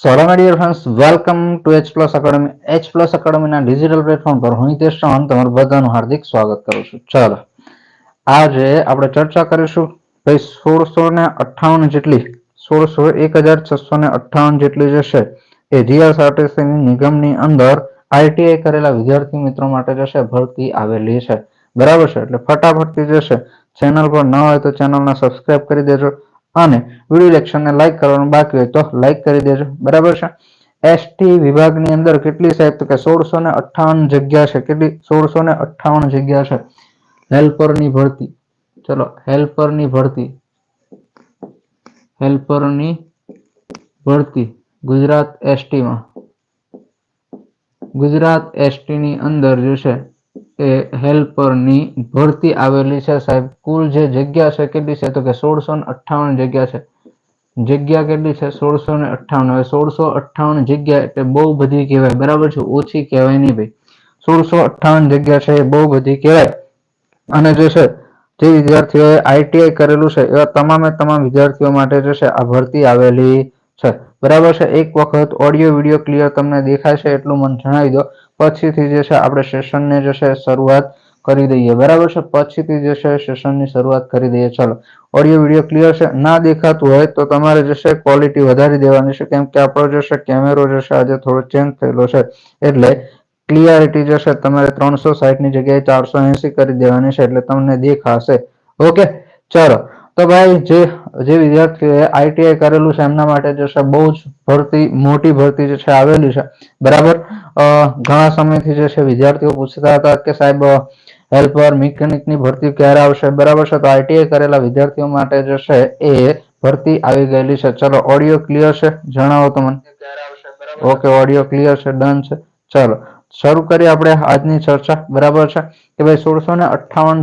So hello dear friends welcome to H plus academy H plus એકેડમીના digital platform પર હું હિતેશ ચૌહાણ તમારું બધાનું હાર્દિક સ્વાગત કરું છું. ચાલો, આજે આપણે ચર્ચા કરીશું ભાઈ સોળસો ને અઠ્ઠાવન જેટલી, સોળસો એક હજાર છસો ને અઠ્ઠાવન જેટલી જે છે, એ જીએસઆરટીસીની નિગમની અંદર આઈટીઆઈ કરેલા વિદ્યાર્થી મિત્રો માટે જે છે, ભરતી આવેલી છે. બરાબર છે? એટલે ફટાફટથી જે છે, ચેનલ પર ન હોય તો ચેનલને સબસ્ક્રાઇબ કરી દેજો. અને વીડિયો લેક્ચરને લાઈક કરવાનું બાકી હોય તો લાઈક કરી દેજો. બરાબર છે? એસટી વિભાગની અંદર કેટલી સાહેબ તો કે સોળસો ને અઠ્ઠાવન જગ્યા છે. કેટલી? સોળસો ને અઠ્ઠાવન જગ્યા છે. હેલ્પરની ભરતી. ચલો હેલ્પરની ભરતી. હેલ્પરની ભરતી ગુજરાત એસટીમાં ગુજરાત એસટીની અંદર જે છે એ હેલ્પરની ભરતી આવેલી છે સાહેબ. કુલ જે જગ્યા છે કેટલી છે? તો કે સોળસો અઠ્ઠાવન જગ્યા છે. જગ્યા કેટલી છે? સોળસો ને અઠ્ઠાવન. હવે સોળસો અઠ્ઠાવન જગ્યા એટલે બહુ બધી કહેવાય. બરાબર છે? ઓછી કહેવાય નહીં ભાઈ. સોળસો અઠ્ઠાવન જગ્યા છે એ બહુ બધી કહેવાય. અને જે છે, જે વિદ્યાર્થીઓએ આઈટીઆઈ કરેલું છે, એવા તમામે તમામ વિદ્યાર્થીઓ માટે જે છે, આ ભરતી આવેલી છે. બરાબર છે? એક વખત ઓડિયો વીડિયો ક્લિયર તમને દેખાય છે એટલું મને જણાવી દો. પછીથી જે છે આપણે સેશનને જે છે શરૂઆત કરી દઈએ. બરાબર છે? પછીથી જે છે સેશનની શરૂઆત કરી દઈએ. ચલો. ઓડિયો વીડિયો ક્લિયર છે? ના દેખાતું હોય તો તમારે જે છે ક્વોલિટી વધારી દેવાની છે. કેમ કે આપણો જે છે કેમેરો જે છે આજે થોડો ચેન્જ થયેલો છે. એટલે ક્લિયરિટી જે છે તમારે ત્રણસો સાઠની જગ્યાએ ચારસો એસી કરી દેવાની છે એટલે તમને દેખાશે. ઓકે? ચલો. તો ભાઈ, જે જે વિદ્યાર્થીઓએ આઈટીઆઈ કરેલું છે, એમના માટે જે છે, બહુ જ ભરતી, મોટી ભરતી જે છે, આવેલી છે. બરાબર? ઘણા સમયથી જે છે, વિદ્યાર્થીઓ પૂછતા હતા કે સાહેબ, હેલ્પર, મિકેનિકની ભરતી ક્યારે આવશે? બરાબર છે? તો આઈટીઆઈ કરેલા વિદ્યાર્થીઓ માટે જે છે, એ ભરતી આવી ગયેલી છે. ચલો, ઓડિયો ક્લિયર છે? જણાવો તો મને. ઓકે, ઓડિયો ક્લિયર છે, ડન છે. ચલો, શરૂ કરીએ આપણે આજની ચર્ચા. બરાબર છે? કે ભાઈ, સોળસો ને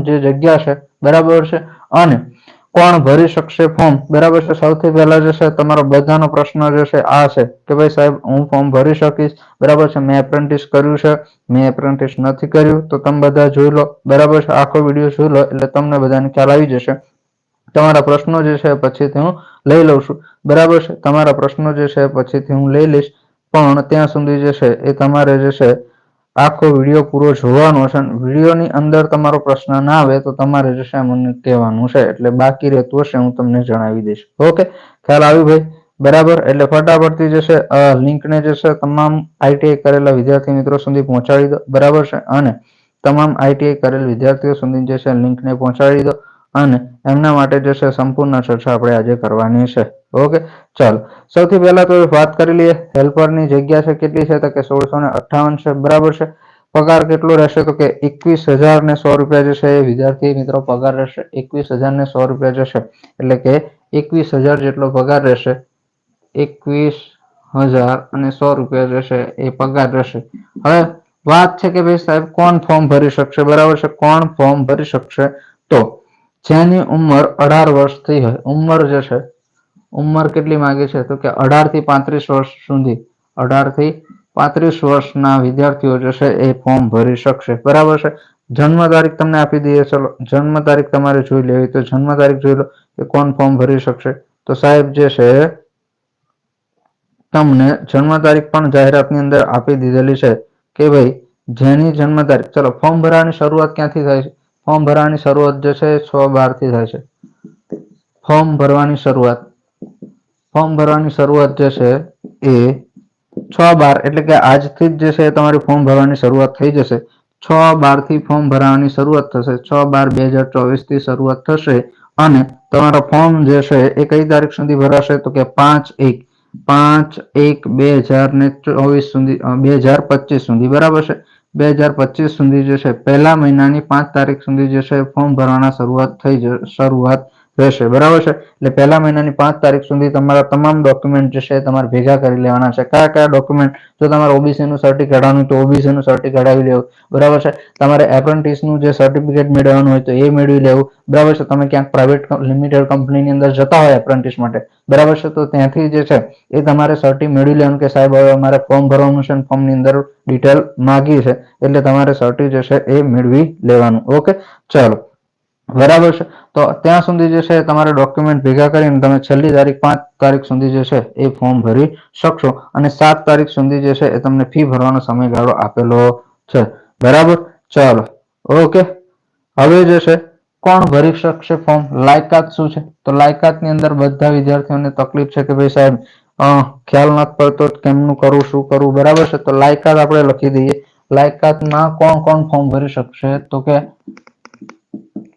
જે જગ્યા છે, બરાબર છે? અને કોણ ભરી શકશે ફોર્મ બરાબર છે? સૌથી પહેલા જે છે, તમારો બધાનો પ્રશ્ન જે છે, આ છે કે ભાઈ સાહેબ, હું ફોર્મ ભરી શકીશ? બરાબર છે? મેં એપ્રેન્ટિસ કર્યું છે. મેં એપ્રેન્ટિસ નથી કર્યું. તો તમે બધા જોઈ લો. બરાબર છે? આખો વીડિયો જોઈ લો એટલે તમને બધાને ખ્યાલ આવી જશે. તમારા પ્રશ્નો જે છે, પછીથી હું લઈ લઉં છું. બરાબર છે? તમારા પ્રશ્નો જે છે, પછીથી હું લઈ લઈશ. પણ ત્યાં સુધી જે છે, એ તમારે જે છે આખો વીડિયો પૂરો જોવાનો છે વિડીયોની અંદર તમારો પ્રશ્ન ના આવે તો તમારે જે છે મને કહેવાનું છે. એટલે બાકી રહેતું હશે, હું તમને જણાવી દઈશ. ઓકે? ખ્યાલ આવ્યું ભાઈ? બરાબર? એટલે ફટાફટથી જે છે લિંકને જે છે, તમામ આઈટીઆઈ કરેલા વિદ્યાર્થી મિત્રો સુધી પહોંચાડી દો. બરાબર છે? અને તમામ આઈટીઆઈ કરેલ વિદ્યાર્થીઓ સુધી જે છે, લિંકને પહોંચાડી દો. અને એમના માટે જે છે, સંપૂર્ણ ચર્ચા આપણે આજે કરવાની છે. ઓકે, ચાલો. સૌથી પહેલા તો વાત કરી લઈએ. હેલ્પરની જગ્યા છે કેટલી છે? તો કે સોળસો ને અઠ્ઠાવન છે. બરાબર છે. પગાર કેટલો રહેશે? તો કે એકવીસ હજાર ને સો રૂપિયા જે છે એ વિદ્યાર્થી મિત્રો પગાર રહેશે. એકવીસ હજાર ને સો રૂપિયા જશે એટલે કે એકવીસ હજાર જેટલો પગાર રહેશે. એકવીસ હજાર અને સો રૂપિયા રહેશે એ પગાર રહેશે. હવે વાત છે કે ભાઈ સાહેબ, કોણ ફોર્મ ભરી શકશે? બરાબર છે. કોણ ફોર્મ ભરી શકશે? તો જેની ઉંમર અઢાર વર્ષથી હોય, ઉંમર જે છે ઉંમર કેટલી માંગે છે? તો કે અઢારથી પાંત્રીસ વર્ષ સુધી. અઢારથી પાંત્રીસ વર્ષના વિદ્યાર્થીઓ જે છે એ ફોર્મ ભરી શકશે. બરાબર છે? જન્મ તારીખ તમને આપી દઈએ. ચલો, જન્મ તારીખ તમારે જોઈ લેવી. તો જન્મ તારીખ જોઈ લો કે કોણ ફોર્મ ભરી શકશે? તો સાહેબ જે છે, તમને જન્મ તારીખ પણ જાહેરાતની અંદર આપી દીધેલી છે કે ભાઈ, જેની જન્મ તારીખ, ચલો, ફોર્મ ભરવાની શરૂઆત ક્યાંથી થાય છે? ફોર્મ ભરવાની શરૂઆત જે છે છ બારથી થાય છે. ફોર્મ ભરવાની શરૂઆત ફોર્મ ભરવાની શરૂઆત જે છે એ છ બાર, એટલે કે આજથી જ જે છે તમારી ફોર્મ ભરવાની શરૂઆત થઈ જશે. છ બારથી ફોર્મ ભરવાની શરૂઆત થશે. છ બાર બે હજાર ચોવીસથી શરૂઆત થશે અને તમારા ફોર્મ જે છે એ કઈ તારીખ સુધી ભરાશે? તો કે પાંચ એક. પાંચ એક બે હજાર ને ચોવીસ સુધી બે હજાર પચીસ સુધી. બરાબર છે? બે હજાર પચીસ સુધી જે છે, પહેલા મહિનાની પાંચ તારીખ સુધી જે છે ફોર્મ ભરવાના શરૂઆત થઈ શરૂઆત રહેશે. બરાબર છે? એટલે પહેલા મહિનાની પાંચ તારીખ સુધી તમારા તમામ ડોક્યુમેન્ટ જે છે તમારે ભેગા કરી લેવાના છે. કયા કયા ડોક્યુમેન્ટ જો તમારે ઓબીસી નું સર્ટિફિકેટ કાઢવાનું તો ઓબીસી નું સર્ટિફિકેટ કઢાવી લેવું. બરાબર છે? તમારે એપ્રેન્ટિસનું જે સર્ટિફિકેટ મેળવવાનું હોય તો એ મેળવી લેવું. બરાબર છે? તમે ક્યાંક પ્રાઇવેટ લિમિટેડ કંપનીની અંદર જતા હોય એપ્રેન્ટિસ માટે. બરાબર છે? તો ત્યાંથી જે છે એ તમારે સર્ટી મેળવી લેવાનું કે સાહેબ હવે અમારે ફોર્મ ભરવાનું છે ફોર્મની અંદર ડિટેલ માગી છે. એટલે તમારે સર્ટી જે છે એ મેળવી લેવાનું. ઓકે ચાલો. બરાબર છે. તો ત્યાં સુધી જે છે તમારે ડોક્યુમેન્ટ ભેગા કરીને તમે છેલ્લી તારીખ પાંચ તારીખ સુધી જે છે એ ફોર્મ ભરી શકશો અને સાત તારીખ સુધી જે છે એ તમને ફી ભરવાનો સમયગાળો આપેલો છે. બરાબર? ચાલો. ઓકે. હવે જે છે કોણ ભરી શકશે ફોર્મ લાયકાત શું છે? તો લાયકાતની અંદર બધા વિદ્યાર્થીઓને તકલીફ છે કે ભાઈ સાહેબ ખ્યાલ નથી પડતો કેમનું કરવું શું કરવું બરાબર છે? તો લાયકાત આપણે લખી દઈએ. લાયકાતમાં કોણ કોણ ફોર્મ ભરી શકશે? તો કે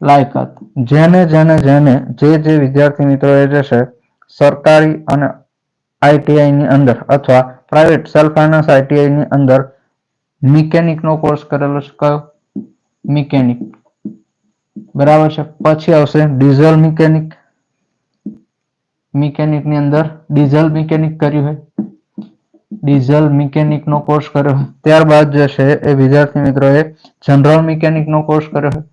લાયકાત. જેને જેને જેને જે જે વિદ્યાર્થી મિત્રો એ જશે સરકારી અને આઈટીઆઈ ની અંદર અથવા પ્રાઇવેટ સેલ્ફ ફાઇનાન્સ આઈટીઆઈ ની અંદર મિકેનિક નો કોર્સ કરેલો છે, કયો? મિકેનિક. બરાબર છે? પછી આવશે ડીઝલ મિકેનિક. મિકેનિકની અંદર ડીઝલ મિકેનિક કર્યું હોય. ડીઝલ મિકેનિક નો કોર્સ કર્યો હોય. ત્યારબાદ જે છે એ વિદ્યાર્થી મિત્રોએ જનરલ મિકેનિક નો કોર્સ કર્યો હોય.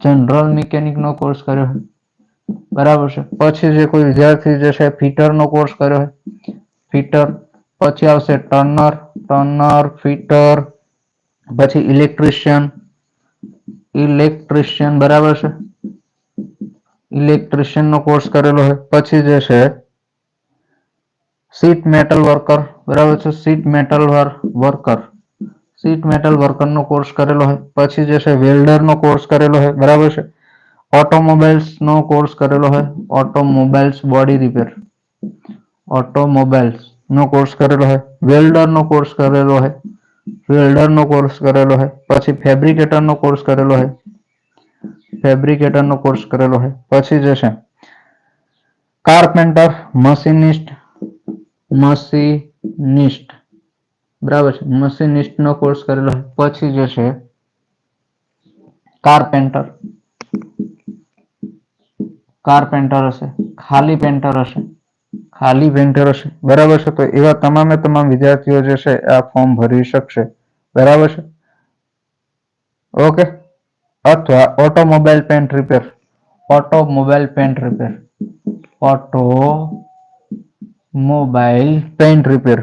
જનરલ મિકેનિક નો કોર્સ કર્યો હોય બરાબર છે? પછી જે કોઈ વિદ્યાર્થી જે છે ફિટર નો કોર્સ કર્યો હોય ફિટર પછી આવશે ટર્નર ટર્નર ફિટર પછી ઇલેક્ટ્રિશિયન ઇલેક્ટ્રિશિયન બરાબર છે? ઇલેક્ટ્રિશિયન નો કોર્સ કરેલો હોય પછી જે છે સીટ મેટલ વર્કર બરાબર છે? Sheet metal worker sheet metal worker નો કોર્સ કરેલો હોય, પછી જે છે વેલ્ડર નો કોર્સ કરેલો હોય, બરાબર છે? ઓટોમોબાઈલ્સ નો કોર્સ કરેલો હોય ઓટોમોબાઈલ્સ બોડી રિપેર ઓટોમોબાઈલ્સ નો કોર્સ કરેલો હોય વેલ્ડર નો કોર્સ કરેલો હોય વેલ્ડર નો કોર્સ કરેલો હોય, પછી ફેબ્રિકેટર નો કોર્સ કરેલો હોય ફેબ્રિકેટર નો કોર્સ કરેલો હોય, પછી જે છે કાર્પેન્ટર મશીનિસ્ટ મશીનિસ્ટ બરાબર છે. મશીનિસ્ટ નો કોર્સ કરેલો હોય, પછી જે છે કાર્પેન્ટર કાર્પેન્ટર હશે, ખાલી પેન્ટર હશે, ખાલી પેન્ટર હશે. બરાબર છે? તો એવા તમામે તમામ વિદ્યાર્થીઓ જે છે, આ ફોર્મ ભરી શકશે. બરાબર છે? ઓકે અથવા automobile paint repair automobile paint repair automobile paint repair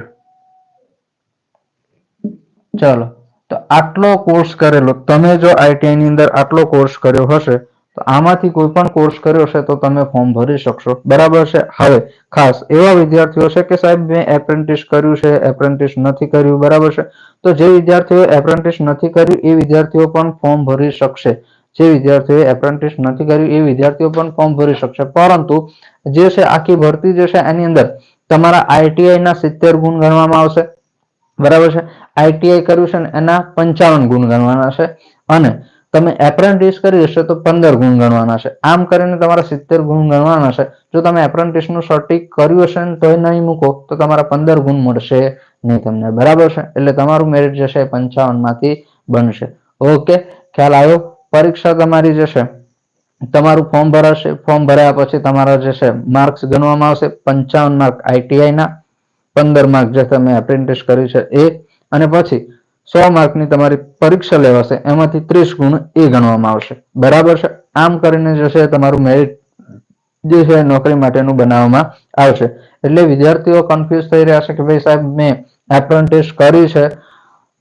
ચલો, તો આટલો કોર્સ કરેલો, તમે જો આઈટીઆઈ ની અંદર આટલો કોર્સ કર્યો હશે, તો આમાંથી કોઈ પણ કોર્સ કર્યો હશે તો તમે ફોર્મ ભરી શકશો. બરાબર છે? હવે, ખાસ, એવા વિદ્યાર્થીઓ છે કે સાહેબ, મેં એપ્રેન્ટિસ કર્યું છે એપ્રેન્ટિસ નથી કર્યું, બરાબર છે? તો જે વિદ્યાર્થીઓ એપ્રેન્ટિસ નથી કર્યું, એ વિદ્યાર્થીઓ પણ ફોર્મ ભરી શકશે. જે વિદ્યાર્થીઓએ એપ્રેન્ટિસ નથી કર્યું, એ વિદ્યાર્થીઓ પણ ફોર્મ ભરી શકશે. પરંતુ, જે છે, આખી ભરતી જે છે, એની અંદર તમારા આઈટીઆઈ ના સિત્તેર ગુણ ગણવામાં આવશે. બરાબર છે? આઈટીઆઈ કર્યું છે ને એના પંચાવન ગુણ ગણવાના છે. અને તમે એપ્રેન્ટિસ કરી હશે તો પંદર ગુણ ગણવાના છે. આમ કરીને તમારા સિત્તેર ગુણ ગણવાના છે. જો તમે એપ્રેન્ટિસનું સર્ટિક કર્યું હશે ને તોય નહીં મૂકો, તો તમારા પંદર ગુણ મળશે નહીં તમને. બરાબર છે? એટલે તમારું મેરિટ જે છે પંચાવનમાંથી બનશે. ઓકે? ખ્યાલ આવ્યો? પરીક્ષા તમારી જે છે, તમારું ફોર્મ ભરાશે. ફોર્મ ભર્યા પછી તમારા જે છે માર્ક્સ ગણવામાં આવશે. પંચાવન માર્ક આઈટીઆઈ ના. પંદર માર્ક જે તમે એપ્રેન્ટિસ કરી છે એ, અને પછી સો માર્કની તમારી પરીક્ષા લેવાશે, એમાંથી ત્રીસ ગુણ એ ગણવામાં આવશે. બરાબર છે? આમ કરીને જે છે તમારું મેરિટ જે છે નોકરી માટેનું બનાવવામાં આવશે. એટલે વિદ્યાર્થીઓ કન્ફ્યુઝ થઈ રહ્યા છે કે ભાઈ સાહેબ, મેં એપ્રેન્ટિસ કરી છે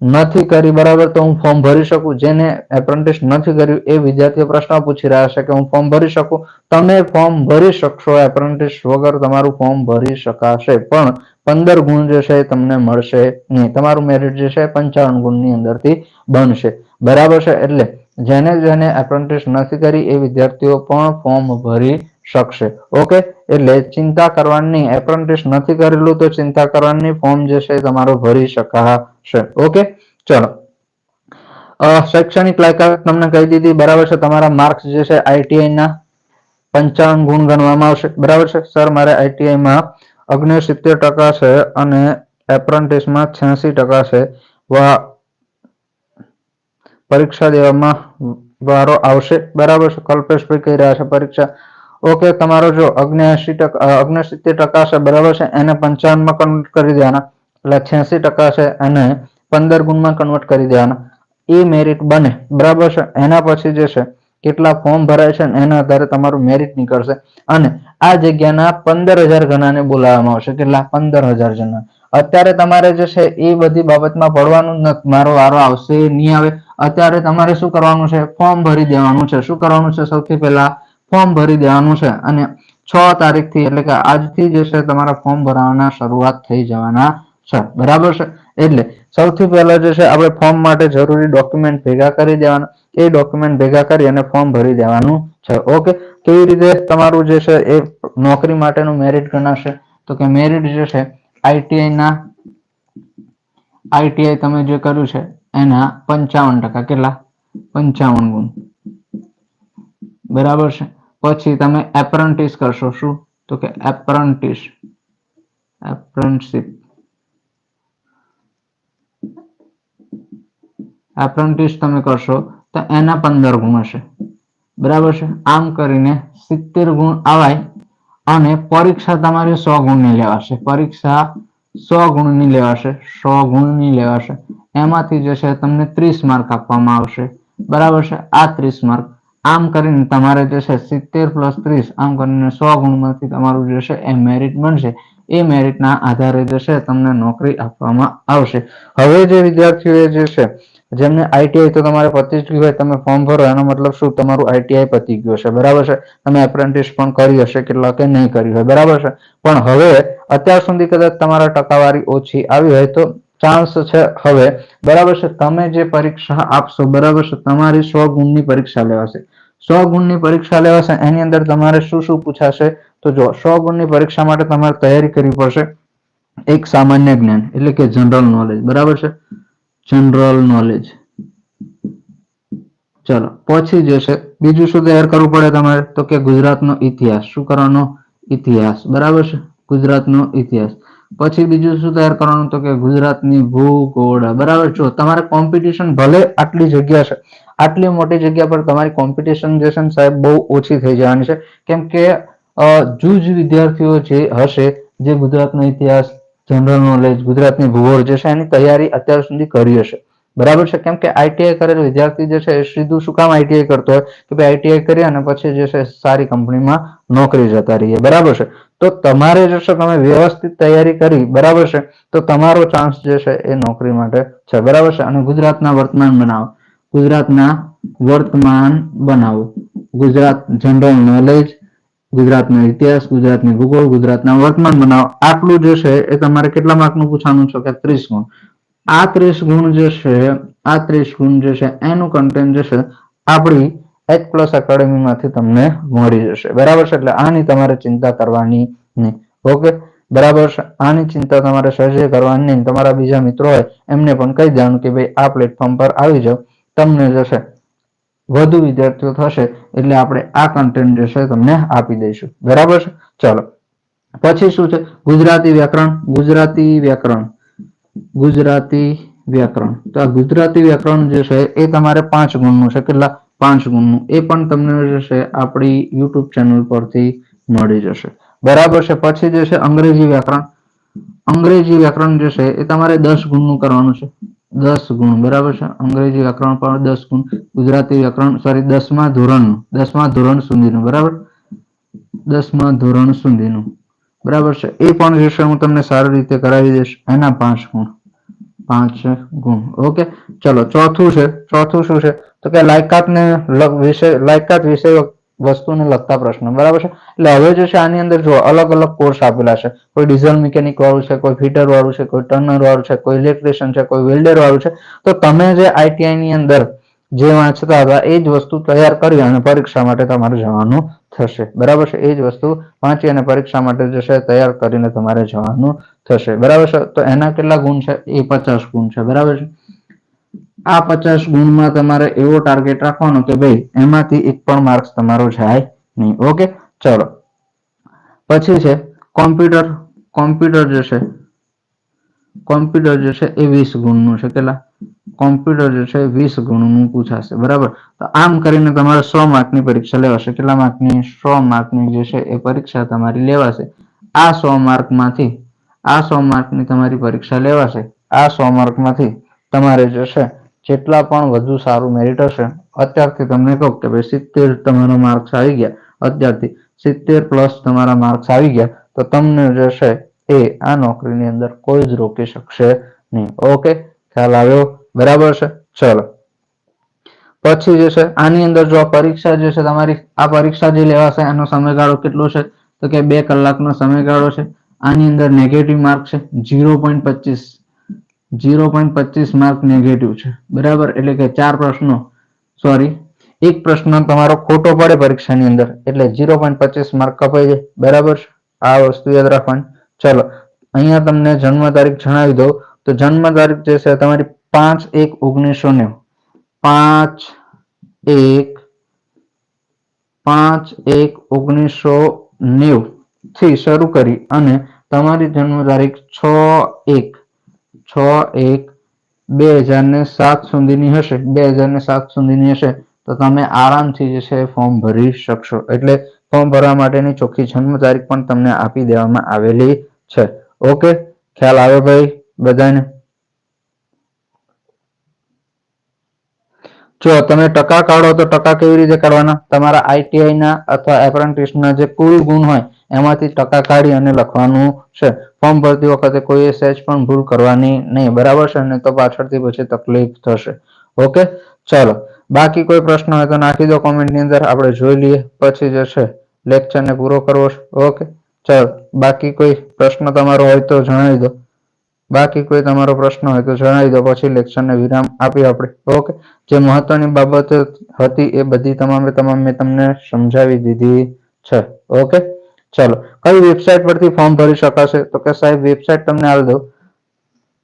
નથી કરી, બરાબર? તો હું ફોર્મ ભરી શકું? જેને એપ્રેન્ટિસ નથી કર્યું એ વિદ્યાર્થીઓ પ્રશ્ન પૂછી રહ્યા છે કે હું ફોર્મ ભરી શકું? તમે ફોર્મ ભરી શકશો એપ્રેન્ટિસ વગર તમારું ફોર્મ ભરી શકાશે. પણ પંદર ગુણ જે છે તમને મળશે નહીં. તમારું મેરિટ જે છે પંચાવન ગુણની અંદરથી બનશે. બરાબર છે? એટલે જેને જેને એપ્રેન્ટિસ નથી કરી એ વિદ્યાર્થીઓ પણ ફોર્મ ભરી શકશે. ઓકે એટલે ચિંતા કરવાની એપ્રન્ટિસ નથી કરેલું તો ચિંતા કરવાની ફોર્મ જે છે તમારો ભરી શકાશે. ઓકે ચલો. શૈક્ષણિક લાયકાત તમને કહી દીધી. બરાબર છે, તમારા માર્ક્સ જે છે આઈટીઆઈ ના પંચાવન ગુણ ગણવામાં આવશે. બરાબર છે સર મારે આઈટીઆઈ માં ઓગણસિત્તેર ટકા છે અને એપ્રન્ટિસમાં છ્યાસી ટકા છે. વા, પરીક્ષા દેવામાં વારો આવશે. બરાબર છે, કલ્પેશભાઈ કહી રહ્યા છે, પરીક્ષા ઓકે, તમારો જો અગ્નેસી ટકા અગ્નેસિત્તેર ટકા છે, બરાબર છે, એને પંચાવનમાં કન્વર્ટ કરી દેવાના. એટલે છ્યાસી ટકા છે, એને પંદર ગુણમાં કન્વર્ટ કરી દેવાના. એ મેરિટ બને, બરાબર છે? એના પછી જે છે, કેટલા ફોર્મ ભરાય છે એના આધારે તમારું મેરિટ નીકળશે. અને આ જગ્યાના પંદર હજાર ગણાને બોલાવવામાં આવશે. કેટલા? પંદર હજાર જણા. અત્યારે તમારે જે છે, એ બધી બાબતમાં પડવાનું નથી મારો વારો આવશે નહીં આવે. અત્યારે તમારે શું કરવાનું છે? ફોર્મ ભરી દેવાનું છે. શું કરવાનું છે? સૌથી પહેલા ફોર્મ ભરી દેવાનું છે અને છ તારીખથી એટલે કે આજથી જે છે તમારા ફોર્મ ભરવાના શરૂઆત થઈ જવાના છે. બરાબર છે? એટલે સૌથી પહેલા જે છે આપણે ફોર્મ માટે જરૂરી ડોક્યુમેન્ટ ભેગા કરી દેવાના. એ ડોક્યુમેન્ટ ભેગા કરી અને ફોર્મ ભરી દેવાનું છે. ઓકે? કેવી રીતે તમારું જે છે એ નોકરી માટેનું મેરિટ ગણાશે? તો કે મેરિટ જે છે આઈટીઆઈ ના આઈટીઆઈ તમે જે કર્યું છે એના પંચાવન ટકા કેટલા? પંચાવન ગુણ. બરાબર છે? પછી તમે એપ્રન્ટિસ કરશો. શું? તો કે એપ્રન્ટિસ એપ્રન્ટશીપ એપ્રન્ટિસ તમે કરશો તો એના પંદર ગુણ હશે. બરાબર છે? આમ કરીને સિત્તેર ગુણ આવાય અને પરીક્ષા તમારી સો ગુણની લેવાશે. પરીક્ષા સો ગુણની લેવાશે. સો ગુણની લેવાશે. એમાંથી જે છે તમને ત્રીસ માર્ક આપવામાં આવશે. બરાબર છે? આ ત્રીસ માર્ક આમ કરીને તમારે જે છે સિત્તેર પ્લસ ત્રીસ, આમ કરીને સો ગુણમાંથી તમારું જે છે એ મેરિટ બનશે. એ મેરિટના આધારે જે છે તમને નોકરી આપવામાં આવશે. હવે જે વિદ્યાર્થીઓએ જે છે, જેમને આઈટીઆઈ તો તમારે પતી જ ગયું હોય, તમે ફોર્મ ભરો, એનો મતલબ શું? તમારું આઈટીઆઈ પતી ગયું છે બરાબર છે? તમે એપ્રેન્ટિસ પણ કરી હશે કેટલા કે નહીં કરી હોય, બરાબર છે? પણ હવે, અત્યાર સુધી કદાચ તમારા ટકાવારી ઓછી આવી હોય તો ચાન્સ છે હવે. બરાબર છે? તમે જે પરીક્ષા આપશો, બરાબર છે? તમારી સો ગુણની પરીક્ષા લેવાશે. સો ગુણની પરીક્ષા લેવાશે, એની અંદર તમારે શું શું પૂછાશે? તો જો સો ગુણની પરીક્ષા માટે તમારે તૈયારી કરવી પડશે એક સામાન્ય જ્ઞાન, એટલે કે જનરલ નોલેજ બરાબર છે? જનરલ નોલેજ ચલો, પછી જે છે, બીજું શું તૈયાર કરવું પડે તમારે? તો કે ગુજરાતનો ઇતિહાસ. શું કરવાનો? ઇતિહાસ. બરાબર છે? ગુજરાતનો ઇતિહાસ. પછી બીજું શું તૈયાર કરવાનું? તો કે ગુજરાતની ભૂગોળ. બરાબર છો તમારે કોમ્પિટિશન ભલે આટલી જગ્યા છે આટલી મોટી જગ્યા પર તમારી કોમ્પિટિશન જે છે સાહેબ બહુ ઓછી થઈ જવાની છે. કેમ કે જૂજ વિદ્યાર્થીઓ જે હશે, જે ગુજરાતનો ઇતિહાસ જનરલ નોલેજ ગુજરાતની ભૂગોળ જે છે એની તૈયારી અત્યાર સુધી કરી હશે. બરાબર છે? કેમ કે આઈટીઆઈ કરેલ વિદ્યાર્થી જે છે એ સીધું શું કામ આઈટીઆઈ કરતો હોય? કે ભાઈ આઈટીઆઈ કરી અને પછી જે છે સારી કંપનીમાં નોકરી જતા રહીએ. બરાબર છે? તો તમારે જે છે તમે વ્યવસ્થિત તૈયારી કરી, બરાબર છે? તો તમારો ચાન્સ જે છે એ નોકરી માટે છે. બરાબર છે? અને ગુજરાતના વર્તમાન બનાવો. ગુજરાતના વર્તમાન બનાવો. ગુજરાત જનરલ નોલેજ ગુજરાતનો ઇતિહાસ, ગુજરાતની ભૂગોળ, ગુજરાતના વર્તમાન બનાવો. આટલું જે છે એ તમારે કેટલા માર્કનું પૂછવાનું છે કે ત્રીસ ગુણ? આ ત્રીસ ગુણ જે છે, આ ત્રીસ ગુણ જે છે, એનું કન્ટેન્ટ જે છે, આપણી એચ પ્લસ એકેડેમીમાંથી તમને મળી જશે. બરાબર છે? એટલે આની તમારે ચિંતા કરવાની નહીં. ઓકે? બરાબર છે? આની ચિંતા તમારે સહેજે કરવાની નહીં. તમારા બીજા મિત્રો હોય એમને પણ કહી દેવાનું કે ભાઈ આ પ્લેટફોર્મ પર આવી જાઓ. તમને જશે. વધુ વિદ્યાર્થીઓ થશે એટલે આપણે આ કન્ટેન્ટ જે છે તમને આપી દઈશું. બરાબર છે? ચલો. પછી શું છે? ગુજરાતી વ્યાકરણ. ગુજરાતી વ્યાકરણ. ગુજરાતી વ્યાકરણ. તો આ ગુજરાતી વ્યાકરણ જે છે એ તમારે પાંચ ગુણનું છે. કેટલા? પાંચ ગુણનું. એ પણ તમને જે છે આપણી યુટ્યુબ ચેનલ પરથી મળી જશે. બરાબર છે? પછી જે છે અંગ્રેજી વ્યાકરણ. અંગ્રેજી વ્યાકરણ જે છે એ તમારે દસ ગુણનું કરવાનું છે. દસ ગુણ, બરાબર છે? અંગ્રેજી વ્યાકરણ પણ દસ ગુણ, ગુજરાતી વ્યાકરણ સોરી દસમા ધોરણનું, દસમા ધોરણ સુધીનું, બરાબર? દસમા ધોરણ સુધીનું, બરાબર છે? એ પણ વિષય હું તમને સારી રીતે કરાવી દઈશ. એના પાંચ ગુણ પાંચ ગુણ, ઓકે? ચલો, ચોથું છે, ચોથું શું છે? તો કે લાયકાત ને વિષય, લાયકાત વિષય વસ્તુને લગતા પ્રશ્નો. બરાબર છે? એટલે હવે જે છે આની અંદર જો અલગ અલગ કોર્સ આપેલા છે. કોઈ ડીઝલ મિકેનિક વાળું છે, કોઈ ફિટર વાળું છે, કોઈ ટર્નર વાળું છે, કોઈ ઇલેક્ટ્રિશિયન છે, કોઈ વેલ્ડર વાળું છે. તો તમે જે આઈટીઆઈ ની અંદર જે વાંચતા હતા, એ જ વસ્તુ તૈયાર કરી અને પરીક્ષા માટે તમારે જવાનું થશે. બરાબર છે? એ જ વસ્તુ વાંચી અને પરીક્ષા માટે જશે તૈયાર કરીને તમારે જવાનું થશે. બરાબર છે? તો એના કેટલા ગુણ છે? એ પચાસ ગુણ છે. બરાબર છે? આ પચાસ ગુણમાં તમારે એવો ટાર્ગેટ રાખવાનો કે ભાઈ એમાંથી એક પણ માર્ક્સ તમારો જાય નહીં. ઓકે ચલો. પછી છે કોમ્પ્યુટર કોમ્પ્યુટર જે છે કોમ્પ્યુટર જે છે એ વીસ ગુણનું છે. કેટલા? કોમ્પ્યુટર જે છે વીસ ગુણનું પૂછાશે. બરાબર? તો આમ કરીને તમારે સો માર્કની પરીક્ષા લેવાશે. કેટલા માર્કની? સો માર્કની જે છે એ પરીક્ષા તમારી લેવાશે. આ સો માર્કમાંથી, આ સો માર્કની તમારી પરીક્ષા લેવાશે. આ સો માર્કમાંથી તમારે જે છે જેટલા પણ વધુ સારું મેરિટ હશે, અત્યારથી તમને કહું કે ભાઈ સિત્તેર તમારા માર્ક્સ આવી ગયા, અત્યારથી સિત્તેર પ્લસ તમારા માર્ક્સ આવી ગયા, તો તમને જે છે એ, આ નોકરીની અંદર કોઈ જ રોકી શકશે નહીં. ઓકે ખ્યાલ આવ્યો? બરાબર છે? ચલો. પછી જે છે, આની અંદર જો પરીક્ષા જે છે, તમારી, આ પરીક્ષા જે લેવાશે, એનો સમયગાળો કેટલો છે? તો કે બે કલાકનો સમયગાળો છે. આની અંદર નેગેટિવ માર્ક છે ઝીરો પોઈન્ટ પચીસ. ઝીરો પોઈન્ટ પચીસ માર્ક નેગેટિવ છે. બરાબર? એટલે કે ચાર પ્રશ્નો. સોરી એક પ્રશ્ન તમારો ખોટો પડે પરીક્ષાની અંદર. એટલે ઝીરો પોઈન્ટ પચીસ માર્ક કપાઈ જાય. બરાબર આ વસ્તુ યાદ રાખવાની. ચલો. અહીંયા તમને જન્મ તારીખ જણાવી દઉં. તો જન્મ તારીખ જે છે તમારી પાંચ એક ઓગણીસો નેવું. પાંચ એક પાંચ એક ઓગણીસો નેવું થી શરૂ કરી અને તમારી જન્મ તારીખ છ એક છ એક બે હજાર ને સાત સુધીની હશે. બે હજાર ને સાત સુધીની હશે. તો તમે આરામથી જે છે ફોર્મ ભરી શકશો. એટલે ફોર્મ ભરવા માટેની ચોખ્ખી જન્મ તારીખ પણ તમને આપી દેવામાં આવેલી છે. ઓકે? ખ્યાલ આવે ભાઈ બધાને? જો તમે ટકા કાઢો તો ટકા કેવી રીતે કાઢવાના? તમારા આઈટીઆઈ ના અથવા એપ્રેન્ટિસ ના જે કુલ ગુણ હોય એમાંથી ટકા કાઢી અને લખવાનું છે. ફોર્મ ભરતી વખતે કોઈ સહેજ પણ ભૂલ કરવાની નહીં. બરાબર છે? ને તો પાછળથી પછી તકલીફ થશે. ઓકે? ચાલો. બાકી કોઈ પ્રશ્ન હોય તો નાખી દો કોમેન્ટની અંદર. આપણે જોઈ લઈએ. પછી જે છે લેક્ચર ને પૂરો કરવો ઓકે? ચાલો. બાકી કોઈ પ્રશ્ન તમારો હોય તો જણાવી દો. બાકી કોઈ તમારો પ્રશ્ન હોય તો જણાવી દો. પછી લેક્ચરને વિરામ આપી આપણે. ઓકે? જે મહત્વની બાબત હતી એ બધી તમામે તમામ મેં તમને સમજાવી દીધી છે. ઓકે? ચલો કઈ વેબસાઇટ પરથી ફોર્મ ભરી શકાશે? તો કે સાહેબ વેબસાઇટ તમને આલ દઉં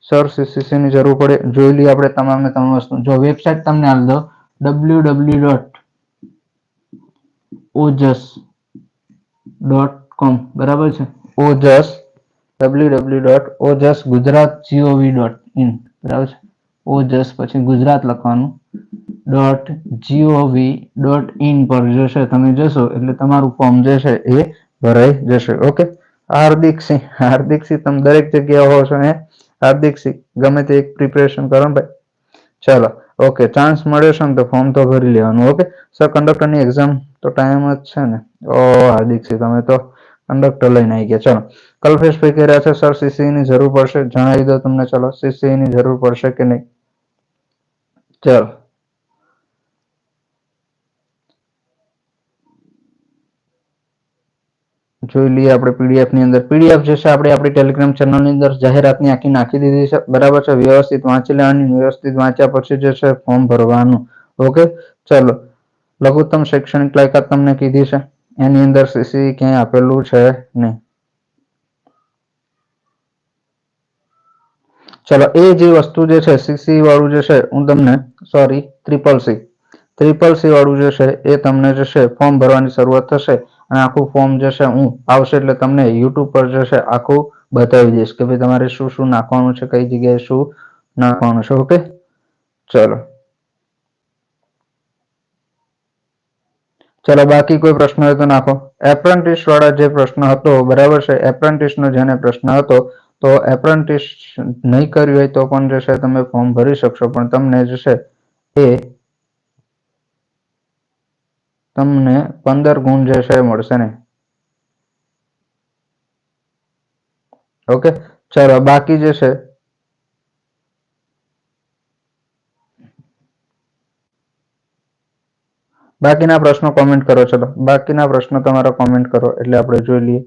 સર સીસીસી ની જરૂર પડે. જોઈ લઈએ આપણે તમામે તમામ વસ્તુ. જો વેબસાઇટ તમને આલ દો W W dot Ojas dot com બરાબર છે? Ojas W W dot Ojas Gujarat gov dot in બરાબર છે? ઓજસ પછી ગુજરાત લખવાનું. ડોટ જીઓવી ડોટ ઇન પર જશે. તમે જશો, એટલે તમારું ફોર્મ જે છે એ ભરાઈ જશે. ઓકે હાર્દિક સિંહ. હાર્દિક સિંહ, તમે દરેક જગ્યાએ હો છો એ હાર્દિક સિંહ, ગમે તે એક પ્રિપેરેશન કરો ને ભાઈ. ચાલો. ઓકે ચાન્સ મળ્યો છે ને તો ફોર્મ તો ભરી લેવાનું ઓકે સર કંડક્ટરની એક્ઝામ તો ટાઈમ જ છે ને? ઓ, હાર્દિક સિંહ, તમે તો કંડક્ટર લઈને આવી ગયા. ચલો. કલ્પેશ ભાઈ કહી રહ્યા છે સર સીસી ની જરૂર પડશે. જણાવી દો તમને, ચલો. સીસી ની જરૂર પડશે કે નહીં? ચલો. જોઈ લઈએ આપણે પીડીએફની અંદર. પીડીએફ જે છે આપણે આપણી ટેલિગ્રામ ચેનલની અંદર જાહેરાતની આખી નાખી દીધી છે. બરાબર છે? વ્યવસ્થિત વાંચી લેવાની, વ્યવસ્થિત વાંચ્યા પછી જે છે ફોર્મ ભરવાનું. ઓકે ચલો. લઘુત્તમ શૈક્ષણિક લાયકાત તમને કીધી છે. એની અંદર સીસી ક્યાંય આપેલું છે નહીં. ચલો, એ જે વસ્તુ જે છે સીસી વાળું જે છે, હું તમને sorry triple C triple C વાળું જે છે, એ તમને જે છે ફોર્મ ભરવાની શરૂઆત થશે. અને આખું ફોર્મ જશે હું આવશે એટલે તમને યુટ્યુબ પર જશે આખું બતાવી દઈશ કે ભાઈ તમારે શું શું નાખવાનું છે, કઈ જગ્યાએ શું નાખવાનું છે ઓકે ચલો. ચલો, બાકી કોઈ પ્રશ્ન હોય તો નાખો. એપ્રેન્ટિસ વાળા જે પ્રશ્ન હતો, બરાબર છે? એપ્રન્ટિસ નો જેને પ્રશ્ન હતો, તો એપ્રેન્ટિસ નહીં કર્યું હોય તો પણ જશે તમે ફોર્મ ભરી શકશો, પણ તમને જશે એ તમને પંદર ગુણ જે છે મળશે ને ઓકે, ચલો, બાકી જે છે બાકીના પ્રશ્નો કોમેન્ટ કરો, ચલો. બાકીના પ્રશ્નો તમારા કોમેન્ટ કરો, એટલે આપણે જોઈ લઈએ.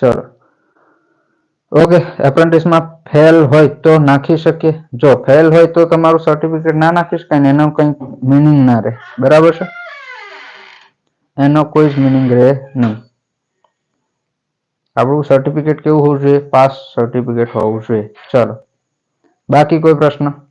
ચલો. ઓકે એપ્રેન્ટિસમાં ફેલ હોય તો નાખી શકીએ. જો ફેલ હોય તો તમારું સર્ટિફિકેટ ના નાખી શકાય ને એનો કંઈ મિનિંગ ના રહે. બરાબર છે? એનો કોઈ જ મિનિંગ રહે નહીં. આપણું સર્ટિફિકેટ કેવું હોવું જોઈએ? પાસ સર્ટિફિકેટ હોવું જોઈએ. ચલો. બાકી કોઈ પ્રશ્ન?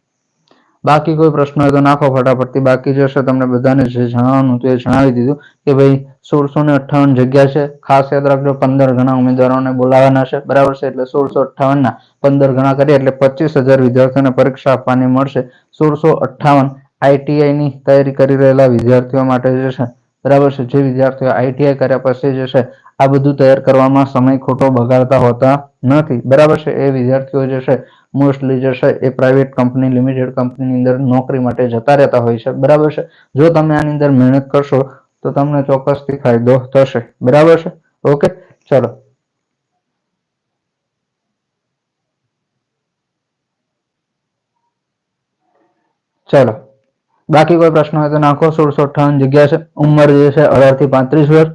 બાકી કોઈ પ્રશ્ન હોય તો નાખો ફટાફટથી બાકી જશે. તમને બધાને જે જણાવવાનું એ જણાવી દીધું કે ભાઈ સોળસો ને અઠ્ઠાવન જગ્યા છે. ખાસ યાદ રાખજો, પંદર ઘણા ઉમેદવારોને બોલાવવાના છે. બરાબર છે? એટલે સોળસો અઠાવન ના પંદર ઘણા કરીએ એટલે પચીસ હજાર વિદ્યાર્થીઓને પરીક્ષા આપવાની મળશે. સોળસો અઠ્ઠાવન આઈટીઆઈ ની તૈયારી કરી રહેલા વિદ્યાર્થીઓ માટે જે છે, બરાબર છે? જે વિદ્યાર્થીઓ આઈટીઆઈ કર્યા પછી જે છે, આ બધું તૈયાર કરવામાં સમય ખોટો બગાડતા હોતા નથી. બરાબર છે? એ વિદ્યાર્થીઓ જે છે મોસ્ટલી જે છે, એ પ્રાઇવેટ કંપની, લિમિટેડ કંપનીની અંદર નોકરી માટે જતા રહેતા હોય છે. બરાબર છે? જો તમે આની અંદર મહેનત કરશો, તો તમને ચોક્કસથી ફાયદો થશે. બરાબર છે? ઓકે? ચલો. ચલો. બાકી કોઈ પ્રશ્ન હોય તો નાખો. સોળસો અઠ્ઠાવન જગ્યા છે. ઉંમર જે છે અઢારથી પાંત્રીસ વર્ષ.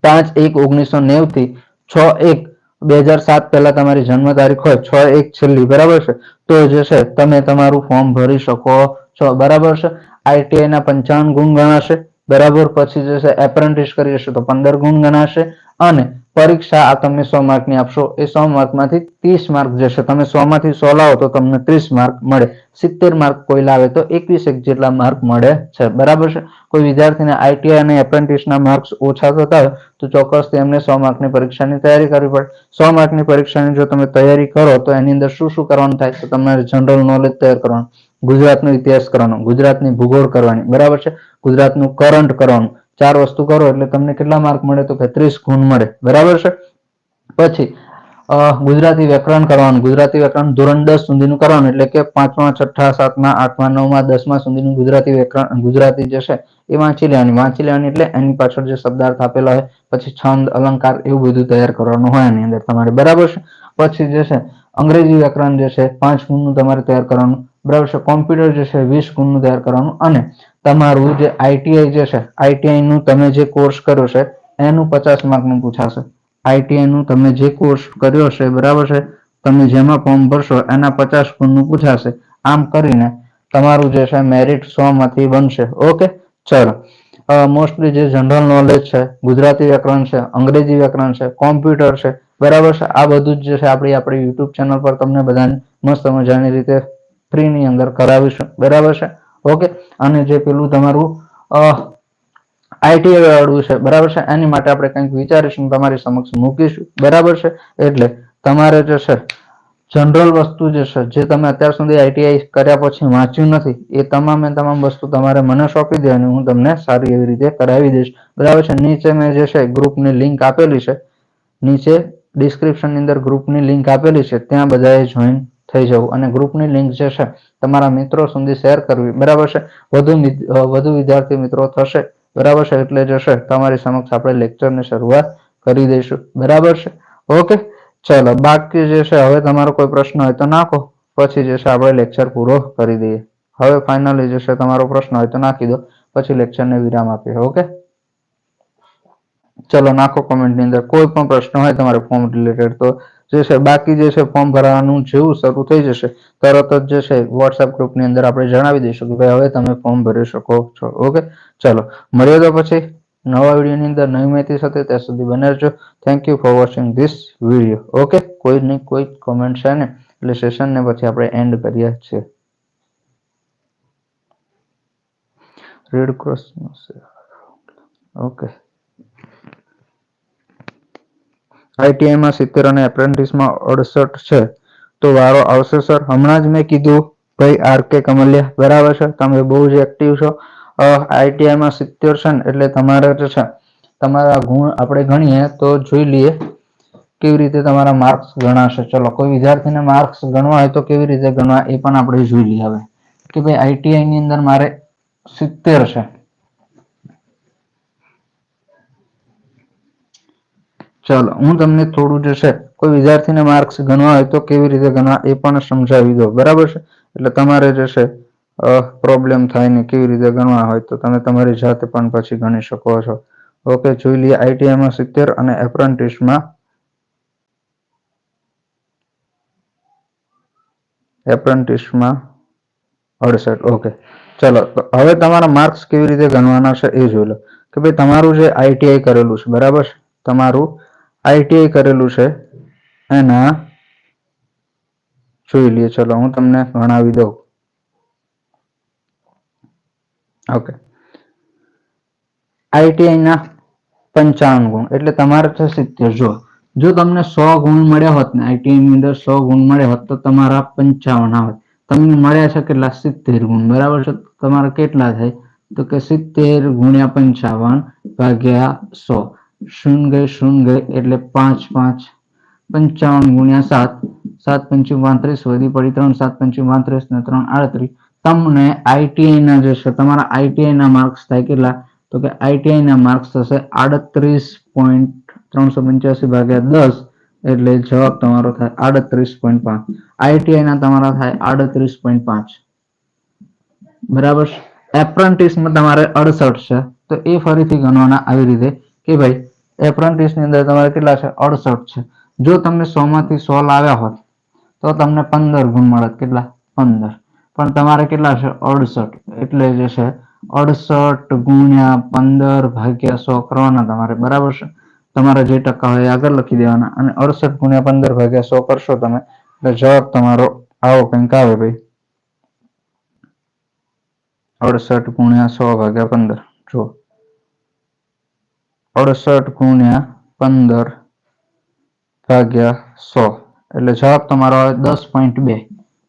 પાંચ એક ઓગણીસો નેવું થી છ એક બે હજાર સાત પહેલા તમારી જન્મ તારીખ હોય, છ એક છેલ્લી, બરાબર છે? તો જે છે, તમે તમારું ફોર્મ ભરી શકો છો, બરાબર છે? આઈટીઆઈ ના પંચાવન ગુણ ગણાશે, બરાબર? પછી જે છે એપ્રેન્ટિસ કરી હશે તો પંદર ગુણ ગણાશે, અને પરીક્ષા આ તમે સો માર્કની આપશો. એ સો માર્કમાંથી ત્રીસ માર્ક જશે. તમે સો માંથી સો લાવો તો તમને ત્રીસ માર્ક મળે. સિત્તેર માર્ક કોઈ લાવે તો એકવીસ એક જેટલા માર્ક મળે છે. બરાબર છે? કોઈ વિદ્યાર્થીને આઈટીઆઈ અને એપ્રેન્ટિસના માર્ક્સ ઓછા થતા હોય તો ચોક્કસ તેમને સો માર્કની પરીક્ષાની તૈયારી કરવી પડે. સો માર્કની પરીક્ષાની જો તમે તૈયારી કરો તો એની અંદર શું શું કરવાનું થાય તો તમારે જનરલ નોલેજ તૈયાર કરવાનું. ગુજરાતનો ઇતિહાસ કરવાનો, ગુજરાતની ભૂગોળ કરવાની. બરાબર છે? ગુજરાતનું કરંટ કરવાનું. ચાર વસ્તુ કરો એટલે તમને કેટલા માર્ક મળે તો કે ગુણ મળે. બરાબર છે? પછી ગુજરાતી વ્યાકરણ કરવાનું. ગુજરાતી વ્યાકરણ ધોરણ દસ સુધીનું કરવાનું. એટલે કે પાંચમા, છઠ્ઠા, સાતમા, આઠમા, નવમા, દસમા સુધીનું ગુજરાતી વ્યાકરણ, ગુજરાતી જે છે એ વાંચી લેવાની. વાંચી લેવાની એટલે એની પાછળ જે શબ્દાર્થ આપેલા હોય, પછી છંદ, અલંકાર એવું બધું તૈયાર કરવાનું હોય એની અંદર તમારે. બરાબર છે? પછી જે છે અંગ્રેજી વ્યાકરણ જે છે, પાંચ ગુણનું તમારે તૈયાર કરવાનું, બરાબર છે? કોમ્પ્યુટર જે છે, વીસ ગુણનું તૈયાર કરવાનું અને તમારું જે આઈટીઆઈ જે છે આઈટીઆઈ નું તમે જે કોર્સ કર્યો છે, એનું પચાસ માર્કનું પૂછાશે. આઈટીઆઈ નું તમે જે કોર્સ કર્યો છે, બરાબર છે? તમે જેમાં ફોર્મ ભરશો, એના પચાસ ગુણનું પૂછાશે. આમ કરીને તમારું જે છે, મેરિટ સો માંથી બનશે. ઓકે? ચલો. મોસ્ટલી જે જનરલ નોલેજ છે, ગુજરાતી વ્યાકરણ છે, અંગ્રેજી વ્યાકરણ છે, કોમ્પ્યુટર છે બરાબર છે? આ બધું જ છે આપણી આપણી યુટ્યુબ ચેનલ પર તમને બધાને મસ્ત મજાની રીતે ફ્રીની અંદર કરાવીશું. બરાબર છે? ઓકે? અને જે પેલું તમારું આઈટીઆઈ વાળું છે. બરાબર છે? એની માટે આપણે કંઈક વિચારીશું તમારી સમક્ષ મૂકીશું. બરાબર છે? એટલે તમારે જે છે, જનરલ વસ્તુ જે છે, જે તમે અત્યાર સુધી આઈટીઆઈ કર્યા પછી વાંચ્યું નથી, એ તમામે તમામ વસ્તુ તમારે મને સોંપી દેવાની હું તમને સારી એવી રીતે કરાવી દઈશ. બરાબર છે? નીચે મેં જે છે ગ્રુપની લિંક આપેલી છે, નીચે ડિસ્ક્રિપ્શનની અંદર ગ્રુપની લિંક આપેલી છે, ત્યાં બધાએ જોઈન થઈ જવું. અને ગ્રુપની લિંક જે છે, તમારા મિત્રો સુધી શેર કરવી. બરાબર છે? વધુ વધુ વિદ્યાર્થી મિત્રો થશે. બરાબર છે? એટલે જે છે, તમારી સમક્ષ આપણે લેક્ચરની શરૂઆત કરી દઈશું. બરાબર છે? ઓકે? ચલો, બાકી જે છે, હવે તમારો કોઈ પ્રશ્ન હોય તો નાખો. પછી જે છે, આપણે લેક્ચર પૂરો કરી દઈએ. હવે ફાઇનલી જે છે, તમારો પ્રશ્ન હોય તો નાખી દો. પછી લેક્ચરને વિરામ આપીએ. ઓકે? ચલો નાખો કોમેન્ટની અંદર કોઈ પણ પ્રશ્ન હોય તમારે ફોર્મ રિલેટેડ તો જે છે બાકી જે છે ફોર્મ ભરવાનું જેવું શરૂ થઈ જશે તરત જ જે છે વોટ્સએપ ગ્રુપની અંદર આપણે જણાવી દઈશું કે ભાઈ હવે તમે ફોર્મ ભરી શકો છો. ઓકે ચલો, મળીએ તો પછી નવા વિડીયોની અંદર નવી માહિતી સાથે ત્યાં સુધી બને રહેજો. Thank you for watching this video okay કોઈ નહીં કોઈ કોમેન્ટ છે ને, એટલે સેશનને પછી આપણે એન્ડ કરીએ છીએ. રેડ ક્રોસ ઓકે આઈટીઆઈમાં સિત્તેર અને એપ્રેન્ટિસમાં અડસઠ છે. તો વારો આવશે, સર? હમણાં જ મેં કીધું, ભાઈ, આર કે કમલિયા, બરાબર છે? તમે બહુ જ એક્ટિવ છો. આઈટીઆઈમાં સિત્તેર છે ને, એટલે તમારે જે છે. તમારા ગુણ આપણે ગણીએ તો જોઈ લઈએ કેવી રીતે તમારા માર્ક્સ ગણાશે. ચલો, કોઈ વિદ્યાર્થીને માર્ક્સ ગણવા હોય તો કેવી રીતે ગણવા, એ પણ આપણે જોઈ લઈએ હવે. કે ભાઈ, આઈટીઆઈની અંદર મારે સિત્તેર છે. ચાલો, હું તમને થોડું જે છે, કોઈ વિદ્યાર્થીને માર્ક્સ ગણવા હોય તો કેવી રીતે ગણવા, એ પણ સમજાવી દો બરાબર છે? એટલે તમારે જે છે પ્રોબ્લેમ થાય ને કેવી રીતે ગણવા હોય તો તમે તમારી જાતે પણ પછી ગણી શકો છો. ઓકે જોઈ લઈએ આઈટીઆઈમાં સિત્તેર અને એપ્રન્ટિસમાં એપ્રન્ટિસમાં અડસઠ. ઓકે ચલો હવે તમારા માર્ક્સ કેવી રીતે ગણવાના છે એ જોઈ લો. કે ભાઈ તમારું જે આઈટીઆઈ કરેલું છે, બરાબર તમારું આઈટીઆઈ કરેલું છે. એના જોઈ લઈએ. ચલો, હું તમને ભણાવી દઉં. ઓકે આઈટીઆઈના પંચાવન ગુણ. એટલે તમારે છે સિત્તેર. જો જો તમને સો ગુણ મળ્યા હોત ને આઈટીઆઈની અંદર સો ગુણ મળ્યા હોત, તો તમારા પંચાવન આવે તમને મળ્યા છે કેટલા? સિત્તેર ગુણ. બરાબર છે? તમારા કેટલા થાય? તો કે સિત્તેર ગુણ્યા પંચાવન ભાગ્યા સો. શૂન્ય શૂન્ય એટલે પાંચ પાંચ પંચાવન ગુણ્યા સાત. સાત પંચું પાંત્રીસ વધી પડી ત્રણ, સાત પંચું પાંત્રીસ ને ત્રણ આડત્રીસ. તમને આઈટીઆઈ ના જે છે, તમારા આઈટીઆઈ ના માર્ક્સ થાય કેટલા? તો કે આઈટીઆઈ ના માર્ક્સ થશે આડત્રીસ પોઈન્ટ ત્રણસો પંચ્યાસી ભાગ્યા દસ એટલે જવાબ તમારો થાય આડત્રીસ પોઈન્ટ પાંચ. આઈટીઆઈ ના તમારા થાય આડત્રીસ પોઈન્ટ પાંચ. બરાબર? એપ્રન્ટિસમાં તમારે અડસઠ છે. તો એ ફરીથી ગણવાના આવી રીતે કે ભાઈ એપ્રન્ટિસની અંદર તમારે કેટલા છે? અડસઠ છે. જો તમને સો માંથી સો લાવ્યા હોત, તો તમને પંદર ગુણ મળત. કેટલા? પંદર. પણ તમારે કેટલા છે? અડસઠ. એટલે જે છે, અડસઠ ગુણ્યા પંદર ભાગ્યા સો કરવાના તમારે. બરાબર છે? તમારા જે ટકા હોય આગળ લખી દેવાના. અને અડસઠ ગુણ્યા પંદર ભાગ્યા સો કરશો તમે, એટલે જવાબ તમારો આવો કંઈક આવે ભાઈ. અડસઠ ગુણ્યા સો ભાગ્યા પંદર. જો અડસઠ ગુણ્યા પંદર ભાગ્યા સો. એટલે જવાબ તમારો આવે દસ પોઈન્ટ બે.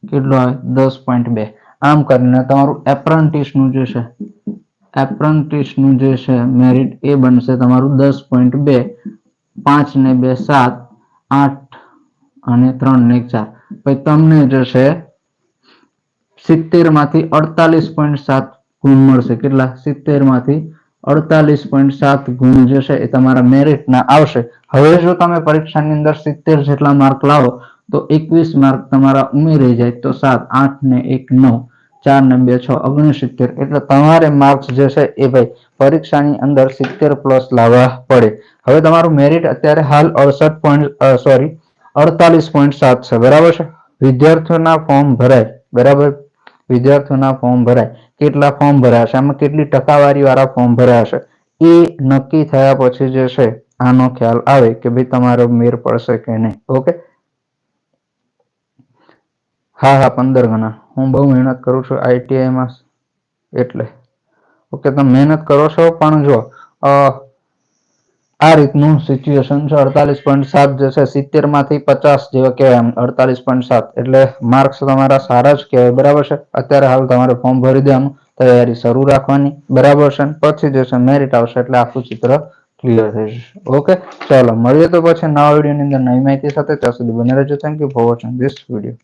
કેટલો આવે? દસ પોઈન્ટ બે. આમ કરીને તમારું એપ્રન્ટિસનું જે છે એપ્રન્ટિસનું જે છે મેરિટ એ બનશે તમારું દસ પોઈન્ટ બે. પાંચ ને બે સાત, આઠ અને ત્રણ ને ચાર. પછી તમને જે છે સિત્તેરમાંથી અડતાલીસ પોઈન્ટ સાત ગુણ મળશે. કેટલા? સિત્તેરમાંથી અડતાલીસ પોઈન્ટ સાત ગુણ જે છે એ તમારા મેરિટના આવશે. હવે જો તમે પરીક્ષાની અંદર સિત્તેર જેટલા માર્ક લાવો, તો એકવીસ માર્ક તમારા ઉમેરાઈ જાય, તો સાત, આઠ ને એક નવ, ચાર ને બે છ, ઓગણસિત્તેર. એટલે તમારે માર્ક્સ જે છે એ ભાઈ પરીક્ષાની અંદર સિત્તેર પ્લસ લાવવા પડે. હવે તમારું મેરિટ અત્યારે હાલ અડસઠ પોઈન્ટ સોરી, અડતાલીસ પોઈન્ટ સાત છે. બરાબર છે? વિદ્યાર્થીઓના ફોર્મ ભરાય. બરાબર? વિદ્યાર્થીઓના ફોર્મ ભરાય. કેટલા ફોર્મ ભર્યા છે આમાં કેટલી ટકાવારી વાળા ફોર્મ ભરાશે? એ નક્કી થયા પછી જે છે, આનો ખ્યાલ આવે કે ભાઈ તમારો મેર પડશે કે નહીં. ઓકે? હા હા, પંદર ગણા. હું બહુ મહેનત કરું છું આઈટીઆઈમાં એટલે. ઓકે, તમે મહેનત કરો છો, પણ જો આ રીતનું સિચ્યુએશન છે. અડતાલીસ પોઈન્ટ સાત જે છે, સિત્તેરમાંથી પચાસ જેવા કહેવાય એમ. અડતાલીસ પોઈન્ટ સાત. એટલે માર્ક્સ તમારા સારા જ કહેવાય. બરાબર છે? અત્યારે હાલ તમારે ફોર્મ ભરી દેવાનું. તૈયારી શરૂ રાખવાની. બરાબર છે? પછી જે છે મેરિટ આવશે એટલે આખું ચિત્ર ક્લિયર થઈ જશે. ઓકે ચાલો, મળીએ તો પછી નવા વિડીયોની અંદર નવી માહિતી સાથે. ત્યાં સુધી બને રહેજો. Thank you for watching this video